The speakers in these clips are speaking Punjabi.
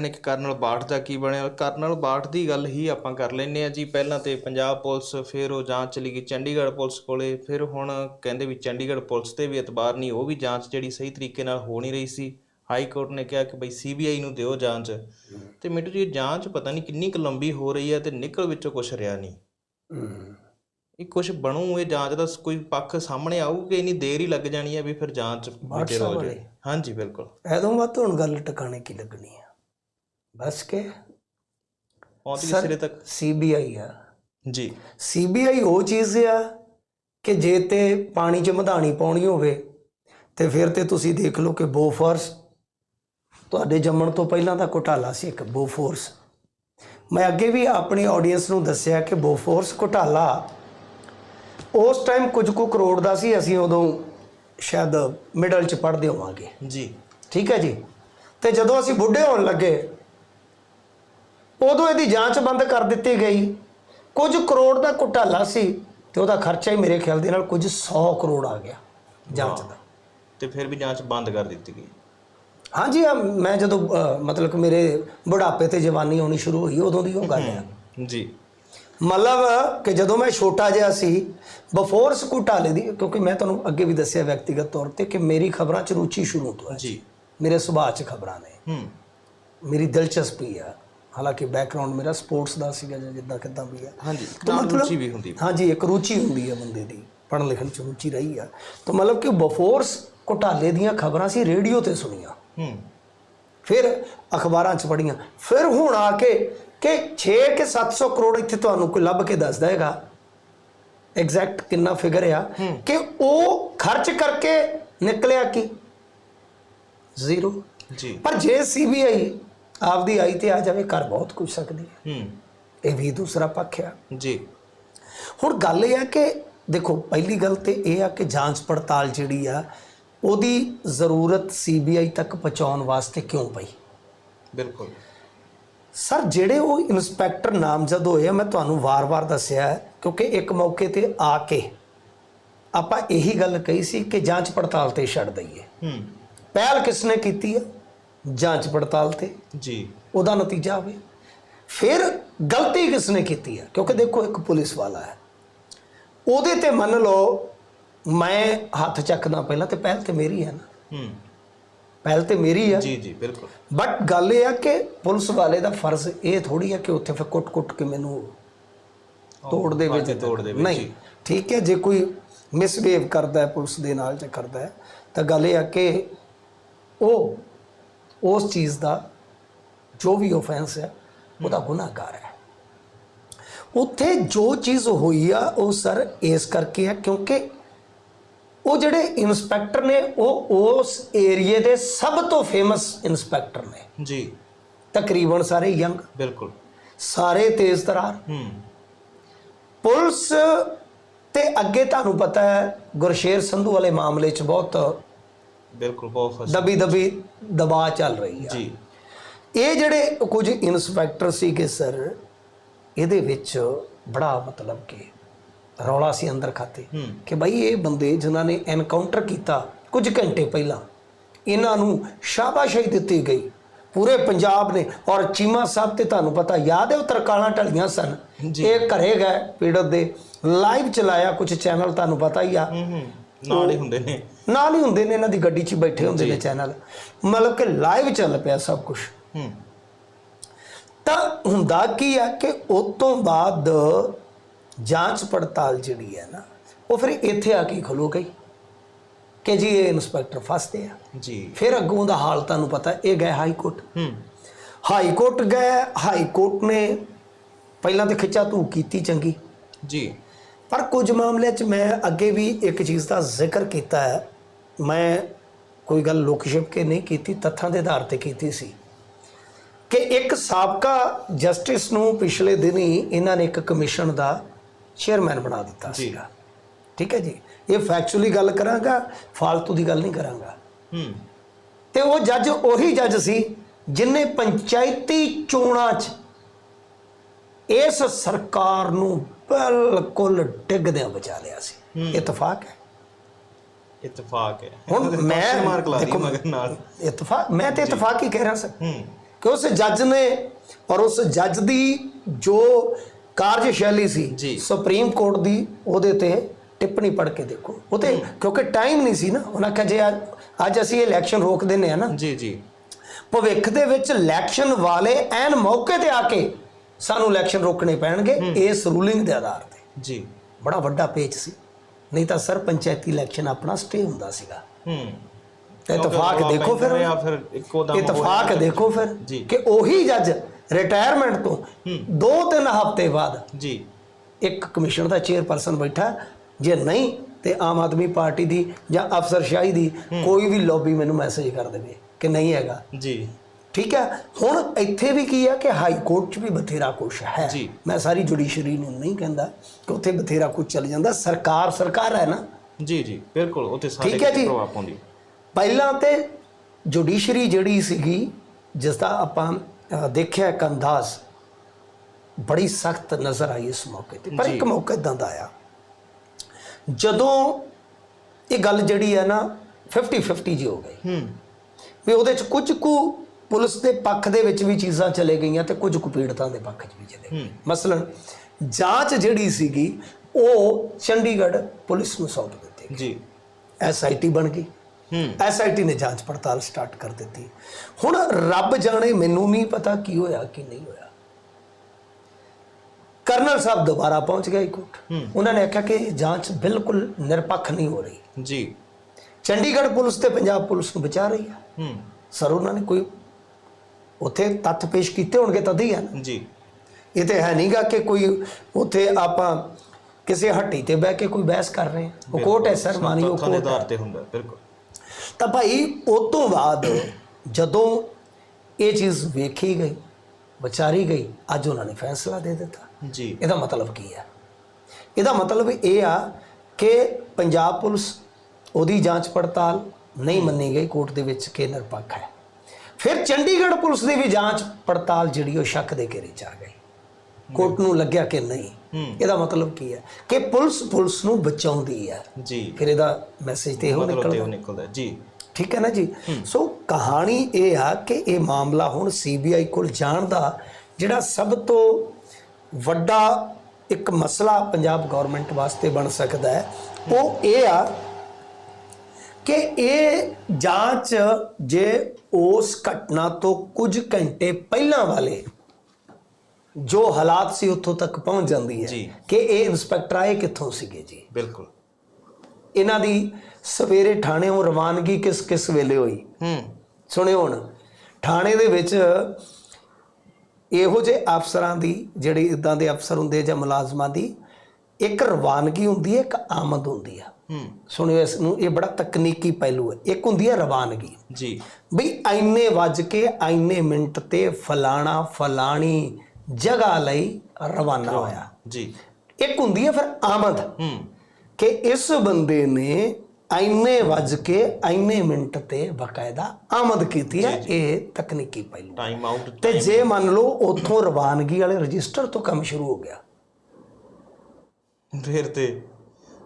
ਨੇ ਕਿ ਕਰਨਲ ਬਾਠ ਦਾ ਕੀ ਬਣਿਆ? ਕਰਨਲ ਬਾਠ ਦੀ ਗੱਲ ਹੀ ਆਪਾਂ ਕਰ ਲੈਨੇ ਆ ਜੀ। ਪਹਿਲਾਂ ਤੇ ਪੰਜਾਬ ਪੁਲਿਸ ਫਿਰ ਉਹ ਜਾਂਚ ਚਲੀ ਗਈ ਚੰਡੀਗੜ੍ਹ ਪੁਲਿਸ ਕੋਲੇ। ਫਿਰ ਹੁਣ ਕਹਿੰਦੇ ਵੀ ਚੰਡੀਗੜ੍ਹ ਪੁਲਿਸ ਤੇ ਵੀ ਇਤਬਾਰ ਨਹੀਂ ਉਹ ਵੀ ਜਾਂਚ ਜਿਹੜੀ ਸਹੀ ਤਰੀਕੇ ਨਾਲ ਹੋ ਨਹੀਂ ਰਹੀ ਸੀ। ਹਾਈ ਕੋਰਟ ਨੇ ਕਿਹਾ ਕਿ ਬਈ ਸੀਬੀਆਈ ਨੂੰ ਦਿਓ ਜਾਂਚ। ਤੇ ਮਿੰਟੂ ਜੀ ਜਾਂਚ ਪਤਾ ਨਹੀਂ ਕਿੰਨੀ ਕੁ ਲੰਬੀ ਹੋ ਰਹੀ ਹੈ ਤੇ ਨਿਕਲ ਵਿੱਚੋਂ ਕੁਝ ਰਿਹਾ ਨਹੀਂ। ਇਹ ਕੁਝ ਬਣੂ ਇਹ ਜਾਂਚ ਦਾ ਕੋਈ ਪੱਖ ਸਾਹਮਣੇ ਆਊ ਕਿ ਇੰਨੀ ਦੇਰ ਹੀ ਲੱਗ ਜਾਣੀ ਹੈ ਵੀ ਫਿਰ ਜਾਂਚ ਵਿੱਚ ਹੋ ਜਾਏ? ਹਾਂਜੀ ਬਿਲਕੁਲ। ਐਦੋਂ ਬਾਅਦ ਹੁਣ ਗੱਲ ਟਿਕਾਣੇ ਕੀ ਲੱਗਣੀ ਆ? ਬਸ ਕੇ ਪਹੁੰਚ ਗਈ ਸਿਰੇ ਤੱਕ ਸੀਬੀਆਈ ਆ ਜੀ ਸੀਬੀਆਈ ਉਹ ਚੀਜ਼ ਆ ਕਿ ਜੇ ਤੇ ਪਾਣੀ 'ਚ ਮਧਾਣੀ ਪਾਉਣੀ ਹੋਵੇ ਤੇ ਫਿਰ ਤੇ ਤੁਸੀਂ ਦੇਖ ਲਓ ਕਿ ਬੋਫੋਰਸ ਤੁਹਾਡੇ ਜੰਮਣ ਤੋਂ ਪਹਿਲਾਂ ਦਾ ਘੁਟਾਲਾ ਸੀ ਇੱਕ ਬੋਫੋਰਸ ਮੈਂ ਅੱਗੇ ਵੀ ਆਪਣੀ ਆਡੀਅנס ਨੂੰ ਦੱਸਿਆ ਕਿ ਬੋਫੋਰਸ ਘੁਟਾਲਾ ਉਸ ਟਾਈਮ ਕੁਝ ਕੁ ਕਰੋੜ ਦਾ ਸੀ ਅਸੀਂ ਉਦੋਂ ਸ਼ਾਇਦ ਮਿਡਲ 'ਚ ਪੜ੍ਹਦੇ ਹੋਵਾਂਗੇ ਜੀ ਠੀਕ ਹੈ ਜੀ ਤੇ ਜਦੋਂ ਅਸੀਂ ਬੁੱਢੇ ਹੋਣ ਲੱਗੇ ਉਦੋਂ ਇਹਦੀ ਜਾਂਚ ਬੰਦ ਕਰ ਦਿੱਤੀ ਗਈ। ਕੁਝ ਕਰੋੜ ਦਾ ਘੁਟਾਲਾ ਸੀ ਤੇ ਉਹਦਾ ਖਰਚਾ ਹੀ ਮੇਰੇ ਖਿਆਲ ਦੇ ਨਾਲ ਕੁਝ 100 ਕਰੋੜ ਆ ਗਿਆ ਜਾਂਚ ਦਾ। ਤੇ ਫਿਰ ਵੀ ਜਾਂਚ ਬੰਦ ਕਰ ਦਿੱਤੀ ਗਈ। ਹਾਂਜੀ ਆ ਮੈਂ ਜਦੋਂ ਮਤਲਬ ਕਿ ਮੇਰੇ ਬੁਢਾਪੇ ਤੇ ਜਵਾਨੀ ਆਉਣੀ ਸ਼ੁਰੂ ਹੋਈ ਉਦੋਂ ਦੀ ਉਹ ਗੱਲ ਹੈ ਜੀ। ਮਤਲਬ ਕਿ ਜਦੋਂ ਮੈਂ ਛੋਟਾ ਜਿਹਾ ਸੀ ਬਫੋਰਸ ਘੁਟਾਲੇ ਦੀ ਕਿਉਂਕਿ ਮੈਂ ਤੁਹਾਨੂੰ ਅੱਗੇ ਵੀ ਦੱਸਿਆ ਵਿਅਕਤੀਗਤ ਤੌਰ ਤੇ ਕਿ ਮੇਰੀ ਖਬਰਾਂ 'ਚ ਰੁਚੀ ਸ਼ੁਰੂ ਤੋਂ ਹੈ। ਜੀ। ਮੇਰੇ ਸੁਭਾਅ 'ਚ ਖਬਰਾਂ ਨੇ। ਹੂੰ। ਮੇਰੀ ਦਿਲਚਸਪੀ ਆ। ਹਾਲਾਂਕਿ ਬੈਕਗ੍ਰਾਉਂਡ ਮੇਰਾ ਸਪੋਰਟਸ ਦਾ ਸੀਗਾ ਜਾਂ ਜਿੱਦਾਂ ਕਿੱਦਾਂ ਵੀ ਆ। ਹਾਂਜੀ ਤਾਂ ਨਾਲ ਮਤਲਬ- ਰੁਚੀ ਵੀ ਹੁੰਦੀ ਹਾਂਜੀ ਇੱਕ ਰੁਚੀ ਹੁੰਦੀ ਹੈ ਬੰਦੇ ਦੀ। ਪੜ੍ਹਨ ਲਿਖਣ 'ਚ ਰੁਚੀ ਰਹੀ ਆ। ਤਾਂ ਮਤਲਬ ਕਿ ਬਫੋਰਸ ਘੁਟਾਲੇ ਦੀਆਂ ਖਬਰਾਂ ਸੀ ਰੇਡੀਓ ਤੇ ਸੁਣੀਆਂ। ਹੂੰ। ਫਿਰ ਅਖਬਾਰਾਂ 'ਚ ਪੜ੍ਹੀਆਂ। ਫਿਰ ਹੁਣ ਆ ਕੇ ਕਿ 6 ਕਿ 700 ਕਰੋੜ ਇੱਥੇ ਤੁਹਾਨੂੰ ਕੋਈ ਲੱਭ ਕੇ ਦੱਸਦਾ ਹੈਗਾ। ਐਗਜ਼ੈਕਟ ਕਿੰਨਾ ਫਿਗਰ ਆ। ਕਿ ਉਹ ਖਰਚ ਕਰਕੇ ਨਿਕਲਿਆ ਕੀ? ਜ਼ੀਰੋ ਜੀ। ਪਰ ਜੇ ਸੀਬੀਆਈ ਆਪਦੀ ਆਈ ਤੇ ਆ ਜਾਵੇ ਕਰ ਬਹੁਤ ਕੁਝ ਸਕਦੀ ਹੈ। ਹੂੰ। ਇਹ ਵੀ ਦੂਸਰਾ ਪੱਖ ਆ। ਜੀ। ਹੁਣ ਗੱਲ ਇਹ ਆ ਕਿ ਦੇਖੋ ਪਹਿਲੀ ਗੱਲ ਤੇ ਇਹ ਆ ਕਿ ਜਾਂਚ ਪੜਤਾਲ ਜਿਹੜੀ ਆ ਉਹਦੀ ਜ਼ਰੂਰਤ ਸੀਬੀਆਈ ਤੱਕ ਪਹੁੰਚਾਉਣ ਵਾਸਤੇ ਕਿਉਂ ਪਈ? ਬਿਲਕੁਲ। ਸਰ ਜਿਹੜੇ ਉਹ ਇਨਸਪੈਕਟਰ ਨਾਮਜ਼ਦ ਹੋਏ ਆ ਮੈਂ ਤੁਹਾਨੂੰ ਵਾਰ-ਵਾਰ ਦੱਸਿਆ ਕਿਉਂਕਿ ਇੱਕ ਮੌਕੇ ਤੇ ਆ ਕੇ ਆਪਾਂ ਇਹੀ ਗੱਲ ਕਹੀ ਸੀ ਕਿ ਜਾਂਚ ਪੜਤਾਲ ਤੇ ਛੱਡ ਦਈਏ। ਹੂੰ। ਪਹਿਲ ਕਿਸਨੇ ਕੀਤੀ ਹੈ ਜਾਂਚ ਪੜਤਾਲ ਤੇ ਜੀ। ਉਹਦਾ ਨਤੀਜਾ ਆਵੇ ਫਿਰ ਗਲਤੀ ਕਿਸਨੇ ਕੀਤੀ ਹੈ? ਕਿਉਂਕਿ ਦੇਖੋ ਇੱਕ ਪੁਲਿਸ ਵਾਲਾ ਹੈ। ਉਹਦੇ ਤੇ ਮੰਨ ਲਓ ਮੈਂ ਹੱਥ ਚੱਕਦਾ ਪਹਿਲਾਂ ਤੇ ਪਹਿਲ ਤੇ ਮੇਰੀ ਹੈ ਨਾ। ਹੂੰ। ਪਹਿਲ ਤੇ ਮੇਰੀ ਹੈ ਜੀ ਜੀ ਬਿਲਕੁਲ। ਬਟ ਗੱਲ ਇਹ ਆ ਕਿ ਪੁਲਿਸ ਵਾਲੇ ਦਾ ਫਰਜ਼ ਇਹ ਥੋੜੀ ਹੈ ਕਿ ਉੱਥੇ ਫਿਰ ਕੁੱਟ-ਕੁੱਟ ਕੇ ਮੈਨੂੰ ਤੋੜ ਦੇ ਵਿੱਚ ਤੋੜ ਦੇਵੇ, ਨਹੀਂ। ਠੀਕ ਹੈ ਜੇ ਕੋਈ ਮਿਸਬੀਹੇਵ ਕਰਦਾ ਹੈ ਪੁਲਿਸ ਦੇ ਨਾਲ ਜਾਂ ਕਰਦਾ ਹੈ ਤਾਂ ਗੱਲ ਇਹ ਆ ਕਿ ਉਹ ਉਸ ਚੀਜ਼ ਦਾ ਜੋ ਵੀ ਆਫੈਂਸ ਹੈ ਉਹਦਾ ਗੁਨਾਹਗਾਰ ਹੈ। ਉੱਥੇ ਜੋ ਚੀਜ਼ ਹੋਈ ਆ ਉਹ ਸਰ ਇਸ ਕਰਕੇ ਹੈ ਕਿਉਂਕਿ ਉਹ ਜਿਹੜੇ ਇਨਸਪੈਕਟਰ ਨੇ ਉਹ ਉਸ ਏਰੀਏ ਦੇ ਸਭ ਤੋਂ ਫੇਮਸ ਇਨਸਪੈਕਟਰ ਨੇ। ਜੀ। ਤਕਰੀਬਨ ਸਾਰੇ ਯੰਗ ਬਿਲਕੁਲ। ਸਾਰੇ ਤੇਜ਼ ਤਰਾਰ। ਹੂੰ। ਪੁਲਿਸ ਤੇ ਅੱਗੇ ਤੁਹਾਨੂੰ ਪਤਾ ਹੈ ਗੁਰਸ਼ੇਰ ਸੰਧੂ ਵਾਲੇ ਮਾਮਲੇ 'ਚ ਬਹੁਤ ਬਿਲਕੁਲ ਬਹੁਤ ਫਸ ਦਬੀ ਦਬੀ ਦਬਾਅ ਚੱਲ ਰਹੀ ਹੈ ਜੀ। ਇਹ ਜਿਹੜੇ ਕੁਝ ਇਨਸਪੈਕਟਰ ਸੀਗੇ ਸਰ ਇਹਦੇ ਵਿੱਚ ਬੜਾ ਮਤਲਬ ਕਿ ਰੌਲਾ ਸੀ ਅੰਦਰ ਖਾਤੇ ਕਿ ਭਾਈ ਇਹ ਬੰਦੇ ਜਿਨ੍ਹਾਂ ਨੇ ਐਨਕਾਊਂਟਰ ਕੀਤਾ ਕੁਝ ਘੰਟੇ ਪਹਿਲਾਂ ਇਹਨਾਂ ਨੂੰ ਸ਼ਾਬਾਸ਼ੀ ਦਿੱਤੀ ਗਈ। ਪੂਰੇ ਪੰਜਾਬ ਨੇ ਔਰ ਚੀਮਾ ਸਾਹਿਬ ਤੇ ਤੁਹਾਨੂੰ ਪਤਾ ਯਾਦ ਹੈ ਉਹ ਤਰਕਾਲਾਂ ਢਲੀਆਂ ਸਨ? ਇਹ ਘਰੇ ਗਏ ਪੀੜਤ ਦੇ ਲਾਈਵ ਚਲਾਇਆ ਕੁਝ ਚੈਨਲ ਤੁਹਾਨੂੰ ਪਤਾ ਹੀ ਆ। ਨਾਲ ਹੀ ਹੁੰਦੇ ਨੇ। ਨਾਲ ਹੀ ਹੁੰਦੇ ਨੇ ਇਹਨਾਂ ਦੀ ਗੱਡੀ 'ਚ ਬੈਠੇ ਹੁੰਦੇ ਨੇ ਚੈਨਲ। ਮਤਲਬ ਕਿ ਲਾਈਵ ਚੱਲ ਪਿਆ ਸਭ ਕੁਝ ਹੂੰ। ਤਾਂ ਹੁੰਦਾ ਕੀ ਆ ਕਿ ਉਸ ਤੋਂ ਬਾਅਦ ਜਾਂਚ ਪੜਤਾਲ ਜਿਹੜੀ ਹੈ ਨਾ ਉਹ ਫਿਰ ਇੱਥੇ ਆ ਕੇ ਖਲੋ ਗਈ ਕਿ ਜੀ ਇਹ ਇਨਸਪੈਕਟਰ ਫਸਦੇ ਆ। ਜੀ। ਫਿਰ ਅੱਗੋਂ ਦਾ ਹਾਲ ਤੁਹਾਨੂੰ ਪਤਾ ਇਹ ਗਏ ਹਾਈ ਕੋਰਟ ਹੂੰ। ਹਾਈ ਕੋਰਟ ਗਏ ਹਾਈ ਕੋਰਟ ਨੇ ਪਹਿਲਾਂ ਤੇ ਖਿੱਚਾ ਤੂੰ ਕੀਤੀ ਚੰਗੀ। ਜੀ। ਪਰ ਕੁਝ ਮਾਮਲਿਆਂ 'ਚ ਮੈਂ ਅੱਗੇ ਵੀ ਇੱਕ ਚੀਜ਼ ਦਾ ਜ਼ਿਕਰ ਕੀਤਾ ਹੈ। ਮੈਂ ਕੋਈ ਗੱਲ ਲੁਕ ਛਿਪ ਕੇ ਨਹੀਂ ਕੀਤੀ ਤੱਥਾਂ ਦੇ ਆਧਾਰ ਤੇ ਕੀਤੀ ਸੀ ਕਿ ਇੱਕ ਸਾਬਕਾ ਜਸਟਿਸ ਨੂੰ ਪਿਛਲੇ ਦਿਨੀ ਇਹਨਾਂ ਨੇ ਇੱਕ ਕਮਿਸ਼ਨ ਦਾ ਚੇਅਰਮੈਨ ਬਣਾ ਦਿੱਤਾ। ਸੀਗਾ। ਠੀਕ ਹੈ ਜੀ? ਇਹ ਫੈਕਚੁਅਲੀ ਗੱਲ ਕਰਾਂਗਾ ਫालतू ਦੀ ਗੱਲ ਨਹੀਂ ਕਰਾਂਗਾ। ਹੂੰ। ਤੇ ਉਹ ਜੱਜ ਉਹੀ ਜੱਜ ਸੀ ਜਿਨੇ ਪੰਚਾਇਤੀ ਚੋਣਾਂ 'ਚ ਇਸ ਸਰਕਾਰ ਨੂੰ ਬਿਲਕੁਲ ਡਿੱਗਦਿਆਂ ਬਚਾ ਲਿਆ ਸੀ। ਇਤਫਾਕ ਹੈ? ਇਤਫਾਕ ਹੈ। ਹੁਣ ਮੈਂ ਦੇਖੋ- ਮਗਰ ਨਾਲ। ਇਤਫਾਕ ਮੈਂ ਤੇ ਇਤਫਾਕ ਹੀ ਕਹਿ ਰਿਹਾ ਸੀ। ਕਿ ਉਸ ਜੱਜ ਨੇ ਔਰ ਉਸ ਜੱਜ ਦੀ ਜੋ ਕਾਰਜਸ਼ੈਲੀ ਸੀ। ਸੁਪਰੀਮ ਕੋਰਟ ਦੀ ਉਹਦੇ ਤੇ ਟਿੱਪਣੀ ਪੜ੍ਹ ਕੇ ਦੇਖੋ। ਉਹ ਤੇ ਕਿਉਂਕਿ ਟਾਈਮ ਨਹੀਂ ਸੀ ਨਾ ਉਹਨਾਂ ਕਿਹਾ ਜੇ ਅੱਜ- ਅੱਜ ਅਸੀਂ ਇਲੈਕਸ਼ਨ ਰੋਕ ਦਿੰਨੇ ਆ ਨਾ? ਜੀ ਜੀ। ਭਵਿੱਖ ਦੇ ਵਿੱਚ ਇਲੈਕਸ਼ਨ ਵਾਲੇ ਐਨ ਮੌਕੇ ਤੇ ਆ ਕੇ ਸਾਨੂੰ ਇਲੈਕਸ਼ਨ ਰੋਕਣੇ ਪੈਣਗੇ ਇਸ ਰੂਲਿੰਗ ਦੇ ਆਧਾਰ ਤੇ। ਜੀ। ਬੜਾ ਵੱਡਾ ਪੇਚ ਸੀ। ਨਹੀਂ ਤਾਂ ਸਰ ਪੰਚਾਇਤੀ ਇਲੈਕਸ਼ਨ ਆਪਣਾ ਸਟੇ ਹੁੰਦਾ ਸੀਗਾ। ਹੂੰ। ਤੇ ਇਤਫਾਕ ਦੇਖੋ ਫਿਰ। ਜਾਂ ਫਿਰ ਇੱਕੋ ਦਮ ਇਤਫਾਕ ਦੇਖੋ ਫਿਰ। ਕਿ ਉਹੀ ਜੱਜ ਰਿਟਾਇਰਮੈਂਟ ਤੋਂ 2-3 ਹਫ਼ਤੇ ਬਾਅਦ ਜੀ। ਇੱਕ ਕਮਿਸ਼ਨ ਦਾ ਚੇਅਰਪਰਸਨ ਬੈਠਾ। ਜੇ ਨਹੀਂ ਤੇ ਆਮ ਆਦਮੀ ਪਾਰਟੀ ਦੀ ਜਾਂ ਅਫਸਰਸ਼ਾਹੀ ਦੀ ਕੋਈ ਵੀ ਲੌਬੀ ਮੈਨੂੰ ਮੈਸੇਜ ਕਰ ਦੇਵੇ ਕਿ ਨਹੀਂ ਹੈਗਾ। ਜੀ। ਠੀਕ ਹੈ? ਹੁਣ ਇੱਥੇ ਵੀ ਕੀ ਹੈ ਕਿ ਹਾਈ ਕੋਰਟ 'ਚ ਵੀ ਬਥੇਰਾ ਕੁਛ ਹੈ। ਮੈਂ ਸਾਰੀ ਜੁਡੀਸ਼ਰੀ ਨੂੰ ਨਹੀਂ ਕਹਿੰਦਾ ਕਿ ਉੱਥੇ ਬਥੇਰਾ ਕੁਝ ਚੱਲ ਜਾਂਦਾ। ਸਰਕਾਰ ਸਰਕਾਰ ਹੈ ਨਾ? ਜੀ ਜੀ ਬਿਲਕੁਲ ਤੇ ਸਾਰੇ ਠੀਕ ਹੈ ਕਿਤੇ ਜੀ। ਪ੍ਰਭਾਵ ਪਾਉਂਦੀ। ਪਹਿਲਾਂ ਤੇ ਜੁਡੀਸ਼ਰੀ ਜਿਹੜੀ ਸੀਗੀ ਜਿਸ ਦਾ ਆਪਾਂ ਦੇਖਿਆ ਇੱਕ ਅੰਦਾਜ਼ ਬੜੀ ਸਖਤ ਨਜ਼ਰ ਆਈ ਇਸ ਮੌਕੇ ਤੇ। ਪਰ। ਇੱਕ ਮੌਕਾ ਇਦਾਂ ਦਾ ਆਇਆ। ਜਦੋਂ ਇਹ ਗੱਲ ਜਿਹੜੀ ਹੈ ਨਾ 50 50 ਜੀ ਹੋ ਗਈ। ਹੂੰ। ਵੀ ਉਹਦੇ ਚ ਕੁਝ ਕੁ ਪੁਲਿਸ ਦੇ ਪੱਖ ਦੇ ਵਿੱਚ ਵੀ ਚੀਜ਼ਾਂ ਚਲੇ ਗਈਆਂ ਤੇ ਕੁਝ ਕੁ ਪੀੜਤਾਂ ਦੇ ਪੱਖ 'ਚ ਵੀ ਚਲੇ ਮਸਲਨ ਜਾਂਚ ਜਿਹੜੀ ਸੀਗੀ ਉਹ ਚੰਡੀਗੜ੍ਹ ਪੁਲਿਸ ਨੂੰ ਸੌਂਪ ਦਿੱਤੀ ਜੀ। ਐਸਆਈਟੀ ਬਣ ਗਈ। ਹੂੰ। ਐਸਆਈਟੀ ਨੇ ਜਾਂਚ ਪੜਤਾਲ ਸਟਾਰਟ ਕਰ ਦਿੱਤੀ। ਹੁਣ ਰੱਬ ਜਾਣੇ ਮੈਨੂੰ ਨਹੀਂ ਪਤਾ ਕੀ ਹੋਇਆ ਕੀ ਨਹੀਂ ਹੋਇਆ। ਕਰਨਲ ਸਾਹਿਬ ਦੁਬਾਰਾ ਪਹੁੰਚ ਗਏ ਕੋਰਟ। ਉਹਨਾਂ ਨੇ ਆਖਿਆ ਕਿ ਜਾਂਚ ਬਿਲਕੁਲ ਨਿਰਪੱਖ ਨਹੀਂ ਹੋ ਰਹੀ। ਜੀ। ਚੰਡੀਗੜ੍ਹ ਪੁਲਿਸ ਤੇ ਪੰਜਾਬ ਪੁਲਿਸ ਨੂੰ ਬਚਾ ਰਹੀ ਹੈ ਹੂੰ। ਸਰ ਉਹਨਾਂ ਨੇ ਕੋਈ ਉੱਥੇ ਤੱਥ ਪੇਸ਼ ਕੀਤੇ ਹੋਣਗੇ ਤਦ ਹੀ ਹੈ ਨਾ ਜੀ। ਇਹ ਤੇ ਹੈ ਨਹੀਂਗਾ ਕਿ ਕੋਈ ਉੱਥੇ ਆਪਾਂ ਕਿਸੇ ਹੱਟੀ ਤੇ ਬਹਿ ਕੇ ਕੋਈ ਬਹਿਸ ਕਰ ਰਹੇ ਹਾਂ। ਉਹ ਕੋਰਟ ਹੈ ਸਰ ਮਾਨਿਓ ਦੇ ਕੋਰਟ ਆਧਾਰ ਤੇ ਹੁੰਦਾ ਬਿਲਕੁਲ। ਤਾਂ ਭਾਈ ਉਸ ਤੋਂ ਬਾਅਦ ਜਦੋਂ ਇਹ ਚੀਜ਼ ਵੇਖੀ ਗਈ ਵਿਚਾਰੀ ਗਈ ਅੱਜ ਉਹਨਾਂ ਨੇ ਫੈਸਲਾ ਦੇ ਦਿੱਤਾ। ਜੀ। ਇਹਦਾ ਮਤਲਬ ਕੀ ਹੈ? ਇਹਦਾ ਮਤਲਬ ਇਹ ਆ ਕਿ ਪੰਜਾਬ ਪੁਲਿਸ ਉਹਦੀ ਜਾਂਚ ਪੜਤਾਲ ਨਹੀਂ ਮੰਨੀ ਗਈ ਕੋਰਟ ਦੇ ਵਿੱਚ ਕਿ ਨਿਰਪੱਖ ਹੈ। ਫਿਰ ਚੰਡੀਗੜ੍ਹ ਪੁਲਿਸ ਦੀ ਵੀ ਜਾਂਚ ਪੜਤਾਲ ਜਿਹੜੀ ਉਹ ਸ਼ੱਕ ਦੇ ਘੇਰੇ ਚ ਆ ਗਈ। ਕੋਰਟ ਨੂੰ ਲੱਗਿਆ ਕਿ ਨਹੀਂ। ਇਹਦਾ ਮਤਲਬ ਕੀ ਹੈ? ਕਿ ਪੁਲਿਸ ਪੁਲਿਸ ਨੂੰ ਬਚਾਉਂਦੀ ਹੈ। ਜੀ। ਫਿਰ ਇਹਦਾ ਮੈਸੇਜ ਤੇ ਉਹ ਨਿਕਲਦਾ। ਜੀ। ਠੀਕ ਹੈ ਨਾ ਜੀ? ਸੋ ਕਹਾਣੀ ਇਹ ਆ ਕਿ ਇਹ ਮਾਮਲਾ ਹੁਣ ਸੀਬੀਆਈ ਕੋਲ ਜਾਣ ਦਾ ਜਿਹੜਾ ਸਭ ਤੋਂ ਵੱਡਾ ਇੱਕ ਮਸਲਾ ਪੰਜਾਬ ਗਵਰਨਮੈਂਟ ਵਾਸਤੇ ਬਣ ਸਕਦਾ ਹੈ ਉਹ ਇਹ ਆ ਕਿ ਇਹ ਜਾਂਚ ਜੇ ਉਸ ਘਟਨਾ ਤੋਂ ਕੁਝ ਘੰਟੇ ਪਹਿਲਾਂ ਵਾਲੇ ਜੋ ਹਾਲਾਤ ਸੀ ਉੱਥੋਂ ਤੱਕ ਪਹੁੰਚ ਜਾਂਦੀ ਹੈ। ਕਿ ਇਹ ਇਨਸਪੈਕਟਰ ਆਏ ਕਿੱਥੋਂ ਸੀਗੇ ਜੀ? ਬਿਲਕੁਲ। ਇਹਨਾਂ ਦੀ ਸਵੇਰੇ ਥਾਣੇੋਂ ਰਵਾਨਗੀ ਕਿਸ ਕਿਸ ਵੇਲੇ ਹੋਈ? ਹੂੰ। ਸੁਣਿਓ ਹੁਣ। ਥਾਣੇ ਦੇ ਵਿੱਚ ਇਹੋ ਜਿਹੇ ਅਫਸਰਾਂ ਦੀ ਜਿਹੜੇ ਇਦਾਂ ਦੇ ਅਫਸਰ ਹੁੰਦੇ ਜਾਂ ਮੁਲਾਜ਼ਮਾਂ ਦੀ ਇੱਕ ਰਵਾਨਗੀ ਹੁੰਦੀ ਹੈ ਇੱਕ ਆਮਦ ਹੁੰਦੀ ਆ। ਹੂੰ। ਸੁਣਿਓ ਇਸ ਨੂੰ ਇਹ ਬੜਾ ਤਕਨੀਕੀ ਪਹਿਲੂ ਹੈ। ਇੱਕ ਹੁੰਦੀ ਹੈ ਰਵਾਨਗੀ। ਜੀ। ਬਈ ਐਨੇ ਵੱਜ ਕੇ ਐਨੇ ਮਿੰਟ ਤੇ ਫਲਾਣਾ ਫਲਾਣੀ ਜਗ੍ਹਾ ਲਈ ਰਵਾਨਾ ਹੋਇਆ। ਜੀ। ਇੱਕ ਹੁੰਦੀ ਹੈ ਫਿਰ ਆਮਦ। ਹੂੰ। ਕਿ ਇਸ ਬੰਦੇ ਨੇ ਐਨੇ ਵੱਜ ਕੇ ਐਨੇ ਮਿੰਟ ਤੇ ਬਕਾਇਦਾ ਆਮਦ ਕੀਤੀ ਹੈ। ਇਹ ਤਕਨੀਕੀ ਪਹਿਲੂ ਟਾਈਮ ਆਊਟ ਤੇ ਜੇ ਮੰਨ ਲਓ ਉੱਥੋਂ ਰਵਾਨਗੀ ਵਾਲੇ ਰਜਿਸਟਰ ਤੋਂ ਕੰਮ ਸ਼ੁਰੂ ਹੋ ਗਿਆ। ਫਿਰ ਤੇ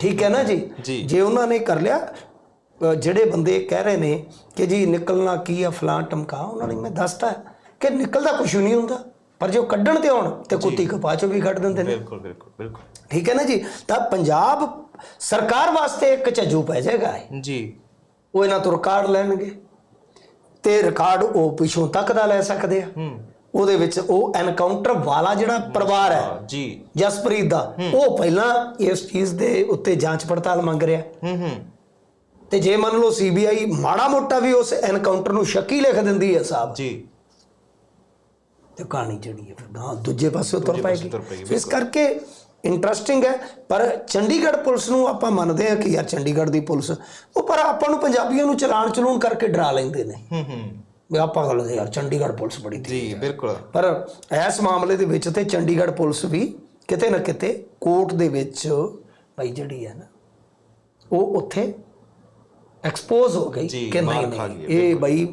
ਠੀਕ ਹੈ ਨਾ ਜੀ? ਜੀ। ਉਹਨਾਂ ਨੇ ਕਰ ਲਿਆ ਜਿਹੜੇ ਬੰਦੇ ਕਹਿ ਰਹੇ ਨੇ ਕਿ ਜੀ ਨਿਕਲਣਾ ਕੀ ਆ ਫਲਾਂ ਟਮਕਾ ਉਹਨਾਂ ਨੇ ਮੈਂ ਦੱਸਤਾ ਕਿ ਨਿਕਲਦਾ ਕੁਝ ਨਹੀਂ ਹੁੰਦਾ। ਪਰ ਜੋ ਕੱਢਣ ਤੇ ਆਉਣ ਤੇ ਕੁੱਤੀ ਕਪਾਹ ਚੋਂ ਵੀ ਕੱਢ ਦਿੰਦੇ ਨੇ। ਬਿਲਕੁਲ ਬਿਲਕੁਲ ਬਿਲਕੁਲ। ਠੀਕ ਹੈ ਨਾ ਜੀ? ਤਾਂ ਪੰਜਾਬ ਸਰਕਾਰ ਵਾਸਤੇ ਇੱਕ ਝੱਜੂ ਪੈ ਜਾਏਗਾ। ਜੀ। ਉਹ ਇਹਨਾਂ ਤੋਂ ਰਿਕਾਰਡ ਲੈਣਗੇ ਤੇ ਰਿਕਾਰਡ ਉਹ ਪਿਛੋਂ ਤੱਕ ਦਾ ਲੈ ਸਕਦੇ ਆ। ਹੂੰ। ਉਹਦੇ ਵਿੱਚ ਉਹ ਐਨਕਾਊਂਟਰ ਵਾਲਾ ਜਿਹੜਾ ਪਰਿਵਾਰ ਹੈ ਜੀ। ਜਸਪ੍ਰੀਤ ਦਾ ਉਹ ਪਹਿਲਾਂ ਇਸ ਚੀਜ਼ ਦੇ ਉੱਤੇ ਜਾਂਚ ਪੜਤਾਲ ਮੰਗ ਰਿਹਾ। ਹੂੰ ਹੂੰ। ਤੇ ਜੇ ਮੰਨ ਲਓ ਸੀਬੀਆਈ ਮਾੜਾ ਮੋਟਾ ਵੀ ਉਸ ਐਨਕਾਊਂਟਰ ਨੂੰ ਸ਼ੱਕੀ ਲਿਖ ਦਿੰਦੀ ਹੈ ਸਾਹਿਬ। ਜੀ। ਤੇ ਕਹਾਣੀ ਜਿਹੜੀ ਹੈ ਫਿਰ ਗਾਂ ਦੂਜੇ ਪਾਸੇ ਤੁਰ ਦੂਜੇ ਪਾਸੇ ਪਾਏਗੀ। ਇਸ ਕਰਕੇ ਇੰਟਰਸਟਿੰਗ ਹੈ ਪਰ ਚੰਡੀਗੜ੍ਹ ਪੁਲਿਸ ਨੂੰ ਆਪਾਂ ਮੰਨਦੇ ਹਾਂ ਕਿ ਯਾਰ ਚੰਡੀਗੜ੍ਹ ਦੀ ਪੁਲਿਸ ਉਹ ਪਰ ਆਪਾਂ ਨੂੰ ਪੰਜਾਬੀਆਂ ਨੂੰ ਚਲਾਨ ਚਲੂਣ ਕਰਕੇ ਡਰਾ ਲੈਂਦੇ ਨੇ। ਹੂੰ ਹੂੰ। ਆਪਾਂ ਗੱਲ ਯਾਰ ਚੰਡੀਗੜ੍ਹ ਪੁਲਿਸ ਬੜੀ ਤੇਜ਼ ਜੀ ਬਿਲਕੁਲ। ਪਰ ਇਸ ਮਾਮਲੇ ਦੇ ਵਿੱਚ ਤੇ ਚੰਡੀਗੜ੍ਹ ਪੁਲਿਸ ਵੀ ਕਿਤੇ ਨਾ ਕਿਤੇ ਕੋਰਟ ਦੇ ਵਿੱਚ ਭਾਈ ਜਿਹੜੀ ਹੈ ਨਾ ਉਹ ਉੱਥੇ ਐਕਸਪੋਜ਼ ਹੋ ਗਈ ਕਿ ਨਹੀਂ ਇਹ ਭਾਈ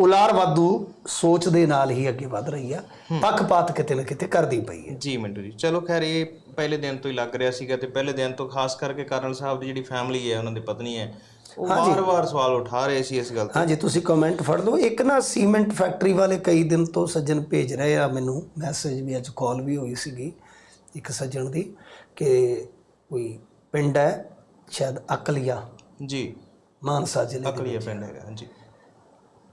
ਉਲਾਰਵਾਦੂ ਸੋਚ ਦੇ ਨਾਲ ਹੀ ਅੱਗੇ ਵਧ ਰਹੀ ਆ ਪੱਖਪਾਤ ਕਿਤੇ ਨਾ ਕਿਤੇ ਕਰਦੀ ਪਈ ਹੈ। ਜੀ ਮਿੰਟੂ ਜੀ ਚਲੋ ਖੈਰ ਇਹ ਪਹਿਲੇ ਦਿਨ ਤੋਂ ਹੀ ਲੱਗ ਰਿਹਾ ਸੀਗਾ ਤੇ ਪਹਿਲੇ ਦਿਨ ਤੋਂ ਖਾਸ ਕਰਕੇ ਕਰਨਲ ਸਾਹਿਬ ਦੀ ਜਿਹੜੀ ਫੈਮਿਲੀ ਹੈ ਉਹਨਾਂ ਦੀ ਪਤਨੀ ਹੈ ਉਹ ਵਾਰ-ਵਾਰ ਸਵਾਲ ਉਠਾ ਰਹੇ ਸੀ ਇਸ ਗੱਲ ਤੇ। ਹਾਂਜੀ ਤੁਸੀਂ ਕਮੈਂਟ ਫੜ ਲਓ। ਇੱਕ ਨਾ ਸੀਮੈਂਟ ਫੈਕਟਰੀ ਵਾਲੇ ਕਈ ਦਿਨ ਤੋਂ ਸੱਜਣ ਭੇਜ ਰਹੇ ਆ ਮੈਨੂੰ ਮੈਸੇਜ ਵੀ ਅੱਜ ਕਾਲ ਵੀ ਹੋਈ ਸੀਗੀ ਇੱਕ ਸੱਜਣ ਦੀ ਕਿ ਕੋਈ ਪਿੰਡ ਹੈ ਸ਼ਾਇਦ ਅਕਲੀਆ। ਜੀ। ਮਾਨਸਾ ਜ਼ਿਲ੍ਹੇ ਦੇ ਅਕਲੀਆ ਪਿੰਡ ਹੈਗਾ ਜੀ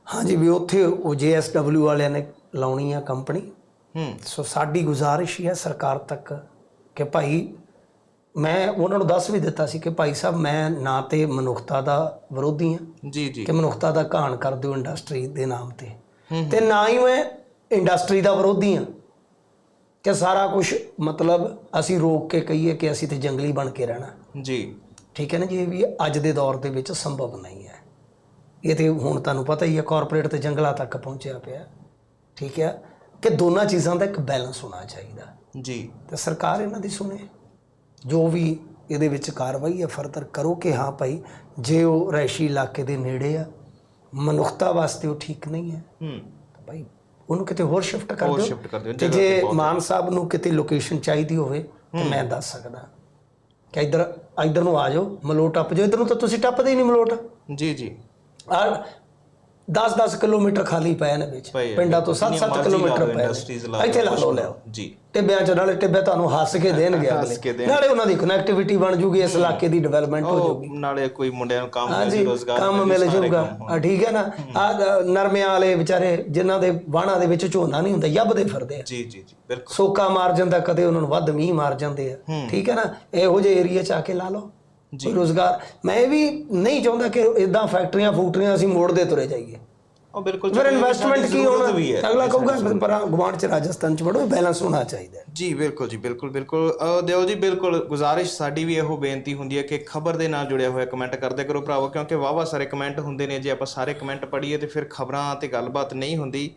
ਹਾਂਜੀ ਵੀ ਉੱਥੇ ਉਹ ਜੀਐਸਡਬਲਯੂ ਵਾਲਿਆਂ ਨੇ ਲਾਉਣੀ ਆ ਕੰਪਨੀ। ਹੂੰ। ਸੋ ਸਾਡੀ ਗੁਜ਼ਾਰਿਸ਼ ਹੀ ਹੈ ਸਰਕਾਰ ਤੱਕ ਕਿ ਭਾਈ ਮੈਂ ਉਹਨਾਂ ਨੂੰ ਦੱਸ ਵੀ ਦਿੱਤਾ ਸੀ ਕਿ ਭਾਈ ਸਾਹਿਬ ਮੈਂ ਨਾ ਤੇ ਮਨੁੱਖਤਾ ਦਾ ਵਿਰੋਧੀ ਹਾਂ ਜੀ ਜੀ। ਕਿ ਮਨੁੱਖਤਾ ਦਾ ਘਾਣ ਕਰ ਦਿਓ ਇੰਡਸਟਰੀ ਦੇ ਨਾਮ ਤੇ। ਤੇ ਨਾ ਹੀ ਮੈਂ ਇੰਡਸਟਰੀ ਦਾ ਵਿਰੋਧੀ ਹਾਂ ਕਿ ਸਾਰਾ ਕੁਝ ਮਤਲਬ ਅਸੀਂ ਰੋਕ ਕੇ ਕਹੀਏ ਕਿ ਅਸੀਂ ਤੇ ਜੰਗਲੀ ਬਣ ਕੇ ਰਹਿਣਾ। ਜੀ। ਠੀਕ ਹੈ ਨਾ ਜੀ ਇਹ ਵੀ ਅੱਜ ਦੇ ਦੌਰ ਦੇ ਵਿੱਚ ਸੰਭਵ ਨਹੀਂ ਹੈ। ਇਹ ਤੇ ਹੁਣ ਤੁਹਾਨੂੰ ਪਤਾ ਹੀ ਹੈ ਕਾਰਪੋਰੇਟ ਤੇ ਜੰਗਲਾਂ ਤੱਕ ਪਹੁੰਚਿਆ ਪਿਆ। ਠੀਕ ਹੈ ਕਿ ਦੋਨਾਂ ਚੀਜ਼ਾਂ ਦਾ ਇੱਕ ਬੈਲੈਂਸ ਹੋਣਾ ਚਾਹੀਦਾ। ਜੀ। ਤੇ ਸਰਕਾਰ ਇਹਨਾਂ ਦੀ ਸੁਣੇ। ਜੋ ਵੀ ਇਹਦੇ ਵਿੱਚ ਕਾਰਵਾਈ ਹੈ ਫਰਦਰ ਕਰੋ ਕਿ ਹਾਂ ਭਾਈ ਜੇ ਉਹ ਰਹਿਸ਼ੀ ਇਲਾਕੇ ਦੇ ਨੇੜੇ ਆ ਮਨੁੱਖਤਾ ਵਾਸਤੇ ਉਹ ਠੀਕ ਨਹੀਂ ਹੈ ਹੂੰ। ਭਾਈ ਉਹਨੂੰ ਕਿਤੇ ਹੋਰ ਸ਼ਿਫਟ ਕਰ ਹੋਰ ਦਿਓ। ਸ਼ਿਫਟ ਕਰ ਦਿਓ ਤੇ ਜੇ ਮਾਨ ਸਾਹਿਬ ਨੂੰ ਕਿਤੇ ਲੋਕੇਸ਼ਨ ਚਾਹੀਦੀ ਹੋਵੇ ਤਾਂ ਮੈਂ ਦੱਸ ਸਕਦਾ। ਕਿ ਇੱਧਰ ਇੱਧਰ ਨੂੰ ਆ ਜਾਓ ਮਲੋਟ ਟੱਪ ਜਾਓ। ਇੱਧਰ ਨੂੰ ਤਾਂ ਤੁਸੀਂ ਟੱਪਦੇ ਹੀ ਨਹੀਂ ਮਲੋਟ। ਜੀ ਜੀ। ਆ 10-10 ਕਿਲੋਮੀਟਰ ਖਾਲੀ ਪਏ ਨੇ ਵਿੱਚ। ਪਏ ਆ, ਪਿੰਡਾਂ ਤੋਂ ਜਿੰਨੀਆਂ 7-7 ਮਰਜ਼ੀ ਕਿਲੋਮੀਟਰ ਲਓ, ਪਏ industries ਨੇ ਲਾ ਇੱਥੇ ਲਾ ਲਓ, ਲਓ। ਜੀ। ਟਿੱਬਿਆਂ ਚ ਨਾਲੇ ਟਿੱਬੇ ਤੁਹਾਨੂੰ ਹੱਸ ਕੇ ਦੇਣਗੇ ਹੱਸ ਕੇ ਅਗਲੇ। ਨਾਲੇ ਉਹਨਾਂ ਦੀ ਕਨੈਕਟੀਵਿਟੀ ਬਣ ਜੂਗੀ ਇਸ ਇਲਾਕੇ ਦੀ ਡਿਵੈਲਪਮੈਂਟ ਹੋ ਜੂਗੀ। ਉਹ ਨਾਲੇ ਕੋਈ ਮੁੰਡਿਆਂ ਨੂੰ ਕੰਮ ਹਾਂਜੀ ਮਿਲ ਰੋਜ਼ਗਾਰ ਕੰਮ ਮਿਲ ਜਾਊਗਾ ਆ ਠੀਕ ਹੈ ਨਾ? ਆ ਨਰਮਿਆਂ ਵਾਲੇ ਵਿਚਾਰੇ ਜਿਨ੍ਹਾਂ ਦੇ ਵਾਹਣਾ ਦੇ ਵਿੱਚ ਝੋਨਾ ਨਹੀਂ ਹੁੰਦਾ ਯੱਬਦੇ ਫਿਰਦੇ ਆ। ਜੀ ਜੀ ਜੀ ਬਿਲਕੁਲ। ਸੋਕਾ ਮਾਰ ਜਾਂਦਾ ਕਦੇ ਉਹਨਾਂ ਨੂੰ ਵੱਧ ਮੀਂਹ ਮਾਰ ਜਾਂਦੇ ਆ। ਠੀਕ ਹੈ ਨਾ? ਇਹੋ ਜਿਹੇ ਏਰੀਆ ਚ ਆ ਕੇ ਲਾ ਲਓ। ਕੋਈ ਰੋਜ਼ਗਾਰ। ਮੈਂ ਇਹ ਵੀ ਨਹੀਂ ਚਾਹੁੰਦਾ ਕਿ ਇਦਾਂ ਫੈਕਟਰੀਆਂ ਫੂਕਟਰੀਆਂ ਅਸੀਂ ਮੋੜਦੇ ਤੁਰੇ ਜਾਈਏ। ਉਹ ਬਿਲਕੁਲ ਫਿਰ ਇਨਵੈਸਟਮੈਂਟ ਕੀ ਹੋਣਾ? ਵੀ ਹੈ। ਅਗਲਾ ਕਹੂਗਾ ਪਰ ਗਵਾਂਡ ਚ ਰਾਜਸਥਾਨ ਚ ਵੜੋ ਬੈਲੈਂਸ ਹੋਣਾ ਚਾਹੀਦਾ। ਜੀ ਬਿਲਕੁਲ ਜੀ ਬਿਲਕੁਲ ਬਿਲਕੁਲ। ਦਿਓ ਜੀ ਬਿਲਕੁਲ ਗੁਜ਼ਾਰਿਸ਼ ਸਾਡੀ ਵੀ ਇਹੋ ਬੇਨਤੀ ਹੁੰਦੀ ਹੈ ਕਿ ਖਬਰ ਦੇ ਨਾਲ ਜੁੜਿਆ ਹੋਇਆ ਕਮੈਂਟ ਕਰਦੇ ਕਰੋ ਭਰਾਵੋ ਕਿਉਂਕਿ ਵਾਵਾ ਸਾਰੇ ਕਮੈਂਟ ਹੁੰਦੇ ਨੇ। ਜੇ ਆਪਾਂ ਸਾਰੇ ਕਮੈਂਟ ਪੜ੍ਹੀਏ ਤੇ ਫਿਰ ਖਬਰਾਂ ਤੇ ਗੱਲਬਾਤ ਨਹੀਂ ਹੁੰਦੀ।